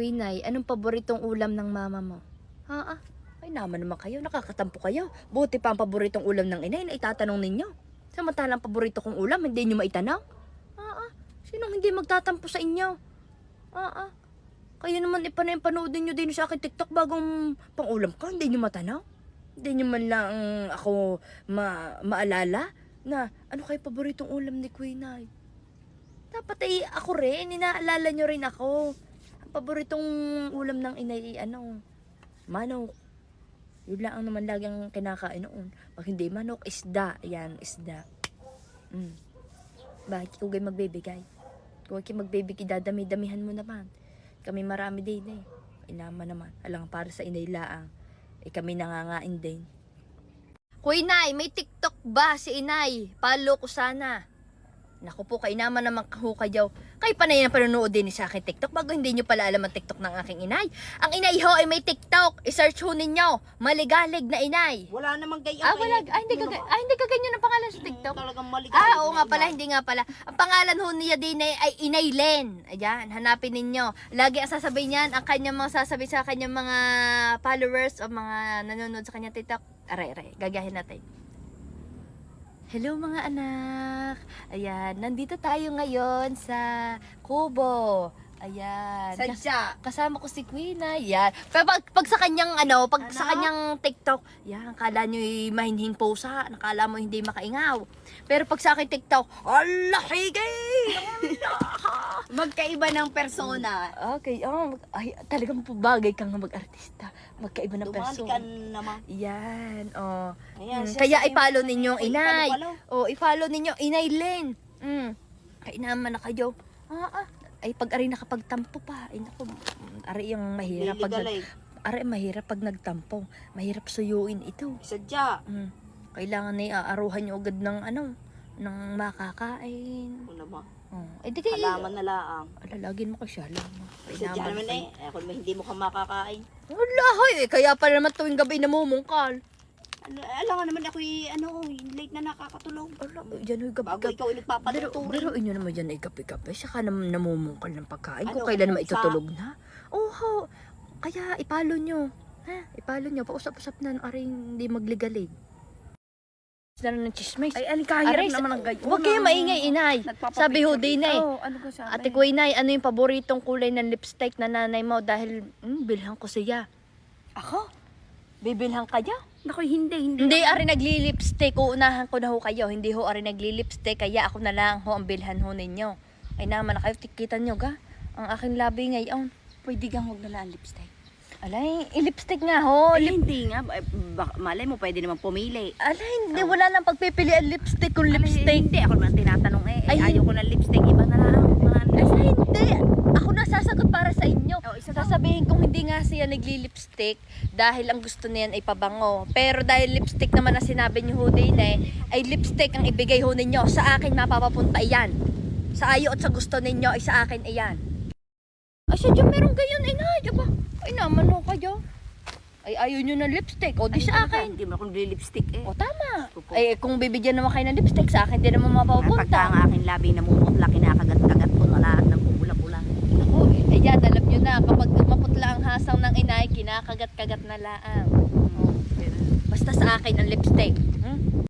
Ay, anong paboritong ulam ng mama mo? Ha? Ah, ay naman naman kayo, nakakatampo kayo. Buti pa ang paboritong ulam ng inay na itatanong ninyo. Samantalang paborito kong ulam, hindi nyo maitanong. Ah, ah, sinong hindi magtatampo sa inyo? Ah, ah, kayo naman ipanay panoodin nyo din sa akin TikTok bagong pangulam ka, hindi nyo matanong? Hindi nyo man lang ako ma maalala na ano kayo paboritong ulam ni Queen Ay? Dapat ay ako rin, inaalala nyo rin ako. Paboritong ulam ng inay, ano, manok. Yun lang ang naman lagi ang kinakain noon. Pag hindi manok, isda. Ayan, isda. Mm. Bakit ko kayo magbibigay? Kung kayo magbibigay, dadami-damihan mo naman. Kami marami din eh. Inama naman. Alang para sa inay laang. Eh kami nangangain din. Kuy Inay, may TikTok ba si Inay? Palo ko sana. Naku po, kay naman naman kahukayaw. Kay panay na panonood din sa akin TikTok bago hindi nyo pala alam ang TikTok ng aking inay. Ang inay ho ay may TikTok. I-search ho ninyo. Maligalig na inay. Wala namang gayang Ah, wala. Ay, hindi ka, hindi ka ganyan ang pangalan sa TikTok. Talagang maligalig. Ah, oo nga pala, hindi nga pala. Ang pangalan ho niya din ay, ay Inay Len. Ayan, hanapin ninyo. Lagi ang sasabihin niyan, ang kanyang mga sasabihin sa kanyang mga followers o mga nanonood sa kanyang TikTok. Aray, aray, gagahin natin. Hello mga anak. Ayan, nandito tayo ngayon sa Kubo. Ayan. Kas- Sadya. kasama ko si Queen Ayan. Pero pag, pag sa kanyang ano, pag sa Ano? kanyang TikTok, yan, kala nyo mahinhin pusa, nakala mo hindi makaingaw. Pero pag sa akin TikTok, Allah, higay! Magkaiba ng persona. Okay, oh, ay, talagang bagay kang mag-artista. Magkaiba ng Dumali person. ka naman. Yan, oh. Ayan, Mm, siya kaya sa- i-follow ninyo ang Ay, inay. Oh, i-follow ninyo inay Len. Mm. Kaya naman na kayo. Ah, ah. Ay, pag ari nakapagtampo pa. Ay, naku. mm, Ari yung mahirap pag nag, ari mahirap pag nagtampo. Mahirap suyuin ito. Sadya. Mm. Kailangan na iaaruhan nyo agad ng ano, ng makakain. Ano Oh. Eh, di kayo. Halaman na laang. Alalagin mo ko siya lang. Sadya naman eh. Ako naman hindi mo ka makakain. Wala, hoy. Eh, kaya pala naman tuwing gabi namumungkal. Ano, alam nga naman ako ano, late na nakakatulog. Wala, yan hoy, Bago gabi-gabi. ikaw yung Pero, nagpapatuturin. pero inyo naman yan ay gabi-gabi. Saka nam namumungkal ng pagkain. Kung Ano, kailan naman kung itutulog na. Oo, kaya ipalo nyo. Ha? Ipalo nyo. Pausap-usap na. Aray, hindi magligalig. Na ng chismis. Ay, alin kahirap Aray, naman ang gayon. Huwag kayo maingay, inay. Sabi ho, din eh. Oo, ano ko sabi? Ate Kuya Inay, ano yung paboritong kulay ng lipstick na nanay mo? Dahil, hmm, bilhan ko siya. Ako? Bibilhan kayo? Naku, hindi, hindi. Hindi, ari nagli-lipstick. Uunahan ko na ho kayo. Hindi ho ari nagli-lipstick. Kaya ako na lang ho ang bilhan ho ninyo. Ay naman na kayo. Tikita nyo ga. Ang aking labi ngayon. Pwede kang huwag na lang lipstick. Alay, i-lipstick nga ho. Ay, Lip- hindi nga. Baka- malay mo, pwede naman pumili. Alay, hindi. Wala nang pagpipili ang lipstick kung Lipstick? lipstick. Hindi, ako naman tinatanong eh. Ay, Ay, ayaw ko ng lipstick. Iba na lang. Ay, sa hindi. Ako na sasagot para sa inyo. Oh, isa Sasabihin kong hindi nga siya nagli-lipstick dahil ang gusto niyan ay pabango. Pero dahil lipstick naman na sinabi niyo ho din eh, ay lipstick ang ibigay ho ninyo. Sa akin mapapapunta iyan. Sa ayo at sa gusto ninyo ay sa akin iyan. Ay, sadya meron gayon. Ay, na, ba? Ay, naman ho kayo. Ay, ayaw nyo ng lipstick. O, di Ay, sa akin. Hindi mo akong lipstick eh. O, tama. Opo. Ay, kung bibigyan naman kayo ng lipstick, sa akin din naman Pagka mapapunta. ang aking labi namumutla, kinakagat-kagat ko na lahat ng pula-pula. Ako, eh, ayan, alam nyo na, kapag maputla ang hasang ng inay, kinakagat-kagat na laang. Oh. Basta sa akin ang lipstick. Hmm?